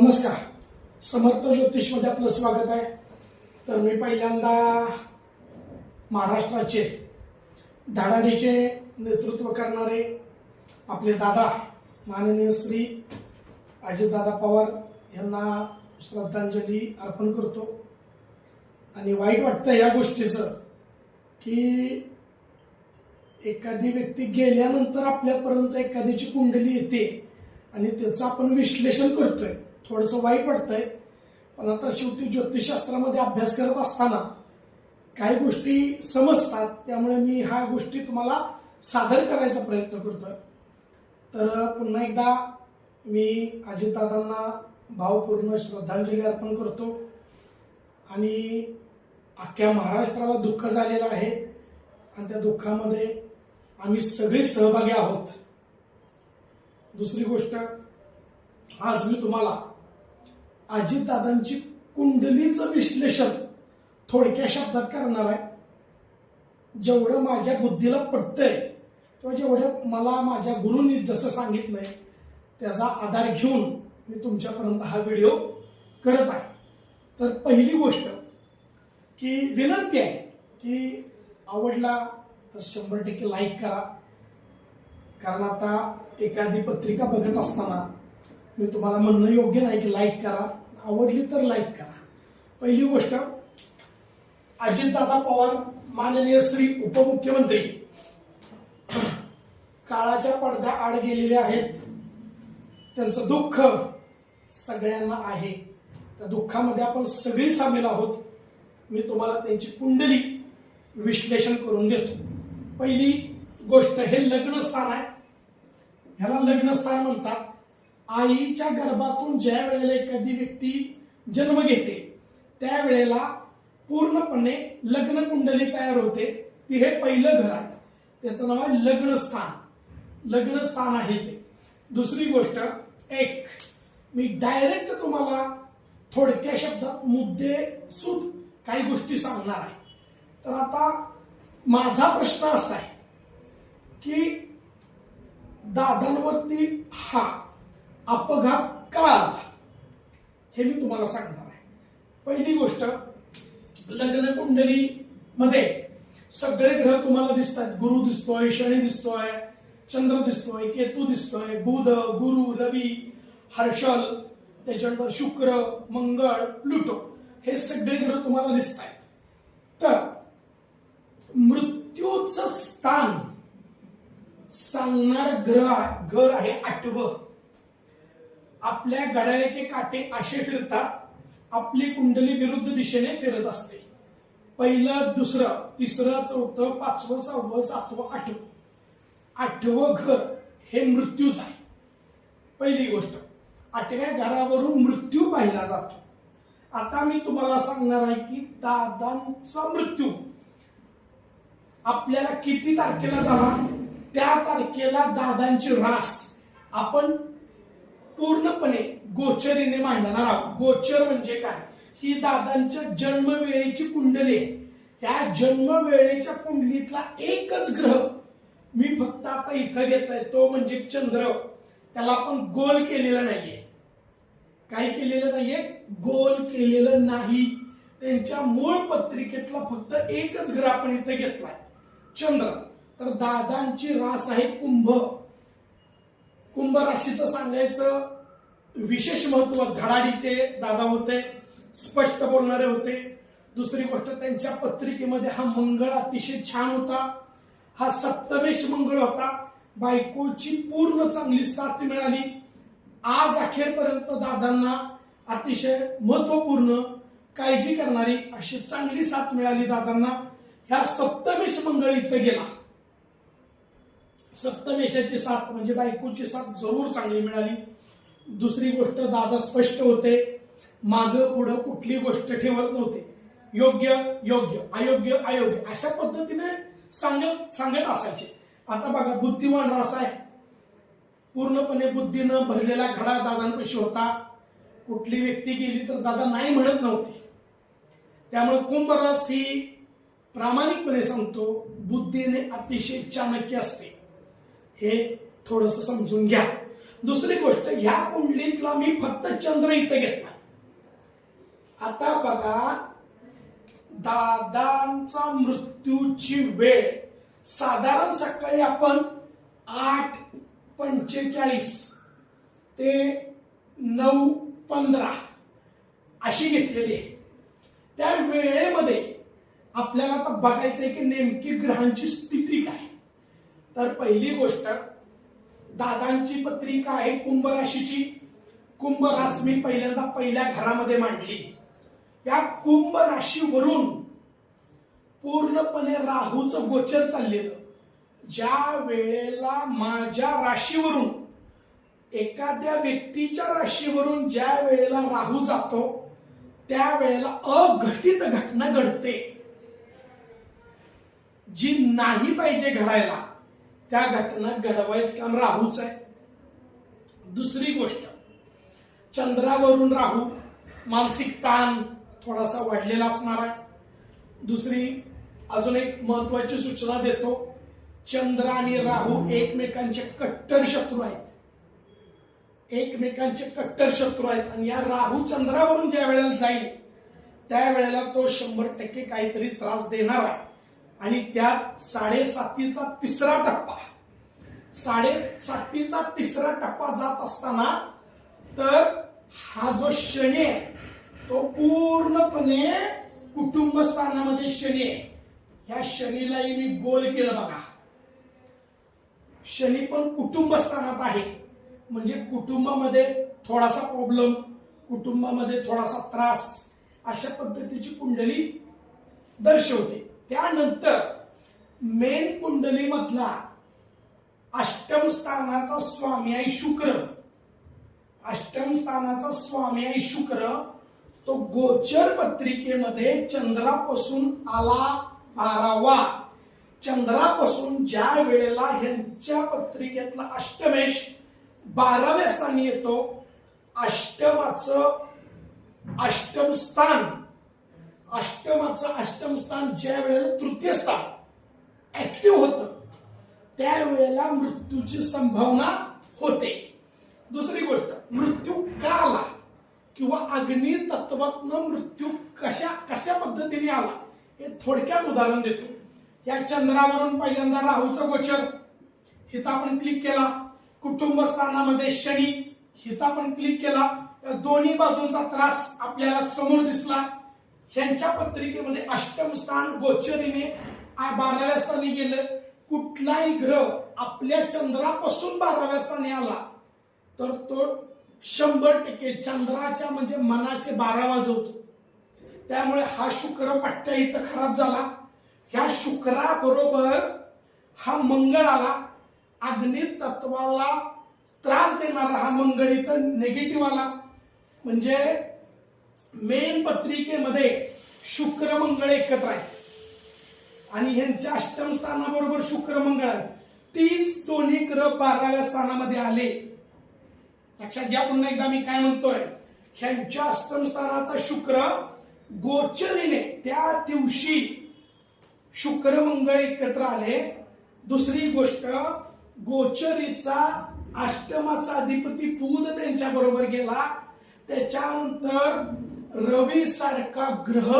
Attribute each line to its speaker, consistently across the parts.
Speaker 1: नमस्कार. समर्थ ज्योतिषमध्ये आपलं स्वागत आहे. तर मी पहिल्यांदा महाराष्ट्राचे धाडाडीचे नेतृत्व करणारे आपले दादा माननीय श्री अजितदादा पवार यांना श्रद्धांजली अर्पण करतो. आणि वाईट वाटतं या गोष्टीचं की एखादी व्यक्ती गेल्यानंतर आपल्यापर्यंत एखाद्याची कुंडली येते आणि त्याचं आपण विश्लेषण करतोय. थोडंसं वाईट वाटतंय पण आता शेवटी ज्योतिषशास्त्रामध्ये अभ्यास करत असताना काही गोष्टी समजतात. त्यामुळे मी ह्या गोष्टी तुम्हाला सादर करायचा प्रयत्न करतोय. तर पुन्हा एकदा मी अजितदादांना भावपूर्ण श्रद्धांजली अर्पण करतो. आणि अख्ख्या महाराष्ट्राला दुःख झालेलं आहे. आणि त्या दुःखामध्ये आम्ही सगळे सहभागी आहोत. दुसरी गोष्ट आज मी तुम्हाला अजितदादांची कुंडलीचं विश्लेषण थोडक्या शब्दात करणार आहे. जेवढं माझ्या बुद्धीला पटतंय किंवा जेवढं मला माझ्या गुरूंनी जसं सांगितलंय त्याचा आधार घेऊन मी तुमच्यापर्यंत हा व्हिडिओ करत आहे. तर पहिली गोष्ट की विनंती आहे की आवडला तर शंभर टक्के लाईक करा. कारण आता एखादी पत्रिका बघत असताना मी तुम्हाला म्हणणं योग्य नाही की लाईक करा. आवडली तर लाईक करा. पहिली गोष्ट अजितदादा पवार माननीय श्री उपमुख्यमंत्री. काळाच्या पडद्या आड गेलेले आहेत. त्यांचं दुःख सगळ्यांना आहे. त्या दुःखामध्ये आपण सगळी सामील आहोत. मी तुम्हाला त्यांची कुंडली विश्लेषण करून देतो. पहिली गोष्ट हे लग्न स्थान आहे. ह्याला लग्न स्थान म्हणतात. आईच्या गर्भातून ज्या वेळेला एखादी व्यक्ती जन्म घेते त्यावेळेला पूर्णपणे लग्न कुंडली तयार होते. ती हे पहिलं घर आहे. त्याचं नाव आहे लग्न स्थान लग्न स्थान आहे ते. दुसरी गोष्ट एक. मी डायरेक्ट तुम्हाला थोडक्या शब्दात मुद्दे सुद काही गोष्टी सांगणार आहे. तर आता माझा प्रश्न असा आहे की दादांवरती हा अपघात का आला हे मी तुम्हाला सांगणार आहे. पहिली गोष्ट लग्न कुंडली मध्ये सगळे ग्रह तुम्हाला दिसतात गुरु दिसतोय शनी दिसतोय चंद्र दिसतोय केतू दिसतोय बुध गुरु रवी हर्षल त्याच्यानंतर शुक्र मंगळ प्लुटो. हे सगळे ग्रह तुम्हाला दिसत आहेत तर मृत्यूचं स्थान सांगणार ग्रह घर आहे आठवं. आपल्या घड्याळ्याचे काटे असे फिरतात आपली कुंडली विरुद्ध दिशेने फिरत असते. पहिलं दुसरं तिसरं चौथं पाचवं सहावं सातवं आठवं. आठवं घर हे मृत्यूच आहे. पहिली गोष्ट आठव्या घरावरून मृत्यू पाहिला जातो. आता मी तुम्हाला सांगणार आहे की दादांचा मृत्यू. आपल्याला किती तारखेला झाला? त्या तारखेला दादांची रास. आपण पूर्णपणे गोचरीने मांडणार आहोत. गोचर म्हणजे काय? ही दादांच्या जन्मवेळेची कुंडली आहे. या जन्मवेळेच्या कुंडलीतला एकच ग्रह मी फक्त आता इथं घेतलाय. तो म्हणजे चंद्र. त्याला आपण गोल केलेला नाहीये. काय केलेलं नाहीये? गोल केलेलं नाही. त्यांच्या मूळ पत्रिकेतला फक्त एकच ग्रह आपण इथे घेतलाय. चंद्र. तर दादांची रास आहे कुंभ. कुंभ राशीचं सांगायचं विशेष महत्त्व धडाडीचे दादा होते स्पष्ट बोलणारे होते. दुसरी गोष्ट त्यांच्या पत्रिकेमध्ये हा मंगळ अतिशय छान होता. हा सप्तमेश मंगळ होता. बायकोची पूर्ण चांगली साथ मिळाली. आज अखेरपर्यंत दादांना अतिशय महत्त्वपूर्ण काळजी करणारी अशी चांगली साथ मिळाली दादांना. ह्या सप्तमेश मंगळ इथं गेला. सप्तमेशाची साथ म्हणजे बायकोची साथ जरूर चांगली मिळाली. दुसरी गोष्ट दादा स्पष्ट होते. माग पुढं कुठली गोष्ट ठेवत नव्हते. योग्य योग्य अयोग्य अयोग्य अशा पद्धतीने सांगत सांगत असायचे. आता बघा बुद्धिवान रास आहे. पूर्णपणे बुद्धीनं भरलेला घडा दादांपाशी होता. कुठली व्यक्ती गेली तर दादा नाही म्हणत नव्हती. त्यामुळे कुंभ रास ही प्रामाणिकपणे सांगतो बुद्धीने अतिशय चाणक्य असते. हे थोडस समजून घ्या. दुसरी गोष्ट ह्या कुंडलीतला मी फक्त चंद्र इथे घेतला. आता बघा दादांचा मृत्यूची वेळ. साधारण सकाळी आपण आठ पंचेचाळीस ते नऊ पंधरा अशी घेतलेली आहे. त्या वेळेमध्ये आपल्याला आता बघायचंय की नेमकी ग्रहांची स्थिती काय? तर पहिली गोष्ट दादांची पत्रिका आहे कुंभ राशीची. कुंभ रास मी पहिल्यांदा पहिल्या घरामध्ये मांडली. या कुंभ राशीवरून पूर्णपणे राहूचं गोचर चाललेलं. ज्या वेळेला माझ्या राशीवरून एखाद्या व्यक्तीच्या राशीवरून ज्या वेळेला राहू जातो त्या वेळेला अघटित घटना घडते. जी नाही पाहिजे घडायला त्या घटना घडवायच काम राहूच आहे. दुसरी गोष्ट चंद्रावरून राहू मानसिक ताण थोडासा वाढलेला असणार आहे. दुसरी अजून एक महत्वाची सूचना देतो चंद्र आणि राहू एकमेकांचे कट्टर शत्रू आहेत. एकमेकांचे कट्टर शत्रू आहेत आणि या राहू चंद्रावरून ज्या वेळेला जाईल त्यावेळेला तो शंभर टक्के काहीतरी त्रास देणार आहे. आणि त्यात साडेसातीचा तिसरा टप्पा. साडेसातीचा तिसरा टप्पा जात असताना तर हा जो शनी आहे तो पूर्णपणे कुटुंब स्थानामध्ये शनी आहे. ह्या शनीलाही मी गोल केलं बघा. शनी पण कुटुंब स्थानात आहे. म्हणजे कुटुंबामध्ये थोडासा प्रॉब्लेम कुटुंबामध्ये थोडासा त्रास अशा पद्धतीची कुंडली दर्शवते. त्यानंतर मेन कुंडली मधला अष्टम स्थानाचा स्वामी आहे शुक्र. अष्टम स्थानाचा स्वामी आहे शुक्र. तो गोचर पत्रिकेमध्ये चंद्रापासून आला बारावा. चंद्रापासून ज्या वेळेला ह्यांच्या पत्रिकेतला अष्टमेश बाराव्या स्थानी येतो अष्टमाचं अष्टम स्थान अष्टमाचं अष्टम स्थान ज्या वेळेला तृतीय स्थान ऍक्टिव्ह होतं त्यावेळेला मृत्यूची संभावना होते. दुसरी गोष्ट मृत्यू का आला किंवा अग्नी तत्वातनं मृत्यू कशा कशा पद्धतीने आला हे थोडक्यात उदाहरण देतो. या चंद्रावरून पहिल्यांदा राहूचं गोचर हिता आपण क्लिक केला. कुटुंब स्थानामध्ये शनी हिता आपण क्लिक केला. या दोन्ही बाजूंचा त्रास आपल्याला समोर दिसला. ह्यांच्या पत्रिकेमध्ये अष्टम स्थान गोचरीने बाराव्या स्थानी गेलं. कुठलाही ग्रह आपल्या चंद्रापासून बाराव्या स्थानी आला तर तो शंभर टक्के चंद्राच्या म्हणजे मनाचे बारा वाजवतो. त्यामुळे हा शुक्र पट्ट्या इथं खराब झाला. ह्या शुक्राबरोबर हा मंगळ आला. अग्नि तत्वाला त्रास देणारा हा मंगळ इथं निगेटिव्ह आला. म्हणजे मेन पत्रिकेमध्ये शुक्र मंगळ एकत्र आहे आणि ह्यांच्या अष्टम स्थानाबरोबर शुक्र मंगळ आहे तीच दोन्ही ग्रह बाराव्या स्थानामध्ये आले. लक्षात घ्या पुन्हा एकदा मी काय म्हणतोय. ह्यांच्या अष्टम स्थानाचा शुक्र गोचरीने त्या दिवशी शुक्र मंगळ एकत्र आले. दुसरी गोष्ट गोचरीचा अष्टमाचा अधिपती पूद त्यांच्या बरोबर गेला. त्याच्यानंतर रवी सारखा ग्रह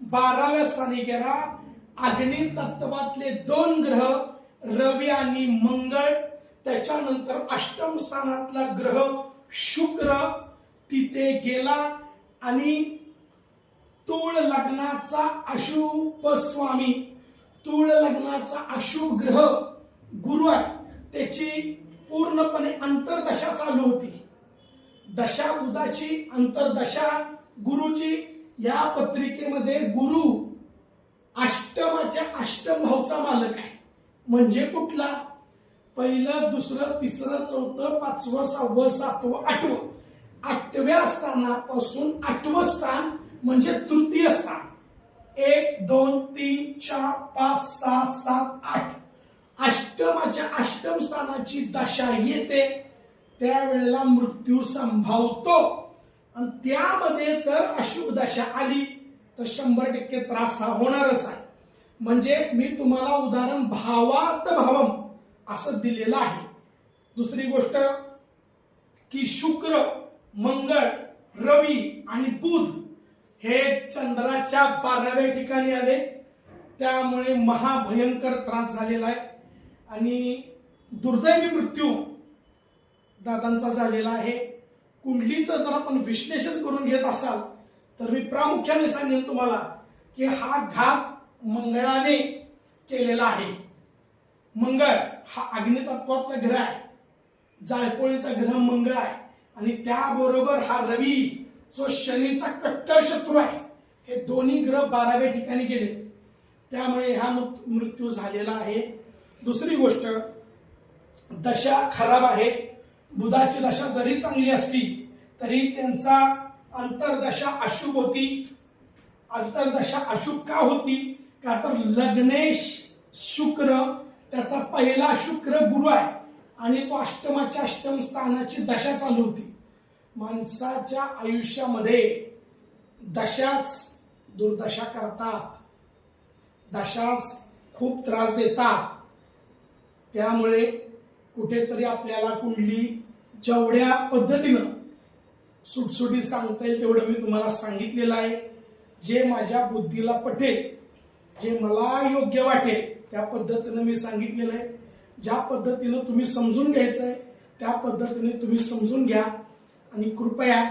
Speaker 1: बाराव्या स्थानी गेला. अग्नि तत्वातले दोन ग्रह रवी आणि मंगळ. त्याच्यानंतर अष्टम स्थानातला ग्रह शुक्र तिथे गेला. आणि तूळ लग्नाचा अशुभ स्वामी तूळ लग्नाचा अशुभ ग्रह गुरु आहे. त्याची पूर्णपणे अंतरदशा चालू होती. दशा बुधाची अंतरदशा गुरुजी या पत्रिकेमध्ये गुरु अष्टमाच्या अष्टम भावचा मालक आहे. म्हणजे कुठला? पहिलं दुसरं तिसरं चौथं पाचवं सहावं सातवं आठवं. आठव्या स्थानापासून आठवं स्थान म्हणजे तृतीय स्थान. एक दोन तीन चार पाच सहा सात आठ. अष्टमाच्या अष्टम स्थानाची दशा येते त्यावेळेला मृत्यू संभावतो. आणि त्यामध्ये जर अशुभ दशा आली तर शंभर टक्के त्रास हा होणारच आहे. म्हणजे मी तुम्हाला उदाहरण भावात भावम असं दिलेलं आहे. दुसरी गोष्ट की शुक्र मंगळ रवी आणि बुध हे चंद्राच्या बाराव्या ठिकाणी आले. त्यामुळे महाभयंकर त्रास झालेला आहे. आणि दुर्दैवी मृत्यू दादांचा झालेला आहे. कुंडलीचं जर आपण विश्लेषण करून घेत असाल तर मी प्रामुख्याने सांगेन तुम्हाला की हा घात मंगळाने केलेला आहे. मंगळ हा अग्नितत्वातला ग्रह आहे. जाळपोळीचा ग्रह मंगळ आहे. आणि त्याबरोबर हा रवी जो शनीचा कट्टर शत्रू आहे हे दोन्ही ग्रह बाराव्या ठिकाणी गेले. त्यामुळे हा मृत्यू झालेला आहे. दुसरी गोष्ट दशा खराब आहे. बुधाची दशा जरी चांगली असली तरी त्यांचा अंतरदशा अशुभ होती. अंतरदशा अशुभ का होती? का तर लग्नेश शुक्र त्याचा पहिला शुक्र गुरु आहे. आणि तो अष्टमाच्या अष्टम स्थानाची दशा चालू होती. माणसाच्या आयुष्यामध्ये दशाच दुर्दशा करतात. दशाच खूप त्रास देतात. त्यामुळे कुठेतरी आपल्याला कुंडली जेवढ्या पद्धतीनं सुटसुटीत सांगता येईल तेवढं मी तुम्हाला सांगितलेलं आहे. जे माझ्या बुद्धीला पटेल जे मला योग्य वाटेल त्या पद्धतीनं मी सांगितलेलं आहे. ज्या पद्धतीनं तुम्ही समजून घ्यायचं आहे त्या पद्धतीने तुम्ही समजून घ्या. आणि कृपया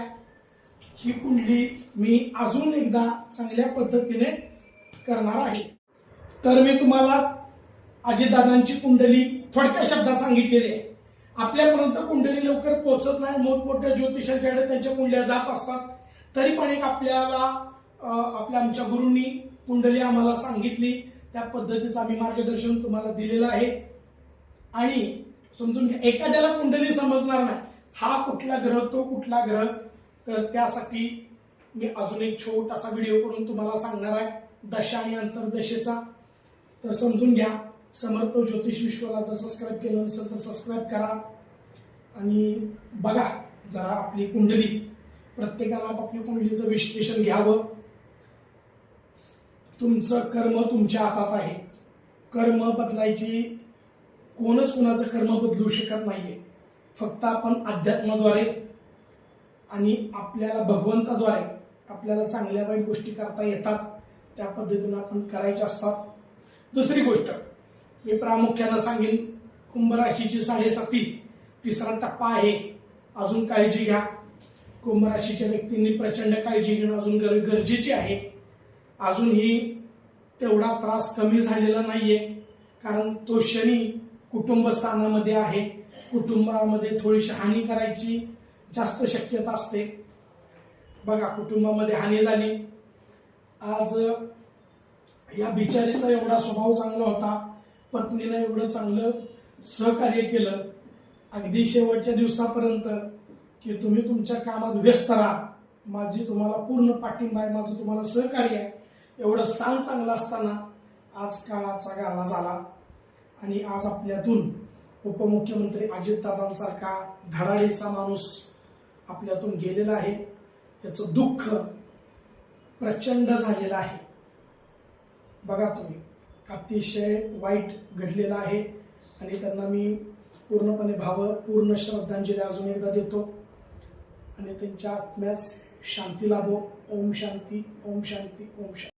Speaker 1: ही कुंडली मी अजून एकदा चांगल्या पद्धतीने करणार आहे. तर मी तुम्हाला अजितदादांची कुंडली थोडक्या शब्दात सांगितलेले आहे. आपल्यापर्यंत कुंडली लवकर पोहोचत नाही. मोठमोठ्या ज्योतिषांच्याकडे त्यांच्या कुंडल्या जात असतात. तरी पण एक आपल्याला आपल्या आमच्या गुरूंनी कुंडली आम्हाला सांगितली. त्या पद्धतीचं आम्ही मार्गदर्शन तुम्हाला दिलेलं आहे. आणि समजून घ्या एखाद्याला कुंडली समजणार नाही. हा कुठला ग्रह तो कुठला ग्रह? तर त्यासाठी मी अजून एक छोटासा व्हिडिओ करून तुम्हाला सांगणार आहे. दशा आणि अंतर्दशेचा. तर समजून घ्या समर्थ ज्योतिष विश्वाला जर सबस्क्राईब केलं नसेल तर सबस्क्राईब करा. आणि बघा जरा आपली कुंडली. प्रत्येकाला आपापल्या कुंडलीचं विश्लेषण घ्यावं. तुमचं कर्म तुमच्या हातात आहे. कर्म बदलायची कोणच कोणाचं कर्म बदलू शकत नाहीये. फक्त आपण अध्यात्माद्वारे आणि आपल्याला भगवंताद्वारे आपल्याला चांगल्या वाईट गोष्टी करता येतात. त्या पद्धतीनं आपण करायच्या असतात. दुसरी गोष्ट मी प्रामुख्यानं सांगेन कुंभ राशीची साडेसाती तिसरा टप्पा आहे. अजून काळजी घ्या. कुंभ राशीच्या व्यक्तींनी प्रचंड काळजी घेणं अजून गर- गरजेची आहे. अजूनही तेवढा त्रास कमी झालेला नाहीये कारण तो शनी कुटुंबस्थानामध्ये आहे. कुटुंबामध्ये थोडीशी हानी करायची जास्त शक्यता असते. बघा कुटुंबामध्ये हानी झाली. आज या बिचारीचा एवढा स्वभाव चांगला होता. पत्नीनं एवढं चांगलं सहकार्य केलं अगदी शेवटच्या दिवसापर्यंत की तुम्ही तुमच्या कामात व्यस्त राहा. माझी तुम्हाला पूर्ण पाठिंबा आहे माझं तुम्हाला सहकार्य आहे. एवढं स्थान चांगलं असताना आज काळाचा गाला झाला. आणि आज आपल्यातून उपमुख्यमंत्री अजितदादांसारखा धडाडीचा माणूस आपल्यातून गेलेला आहे. याचं दुःख प्रचंड झालेलं आहे. बघा तुम्ही. अतिशय वाईट घडलेला आहे आणि त्यांना मी पूर्णपणे भाव पूर्ण श्रद्धांजली अजून एकदा देतो. आणि त्यांच्या आत्म्यास शांती लाभो. ओम शांती ओम शांती ओम शांती.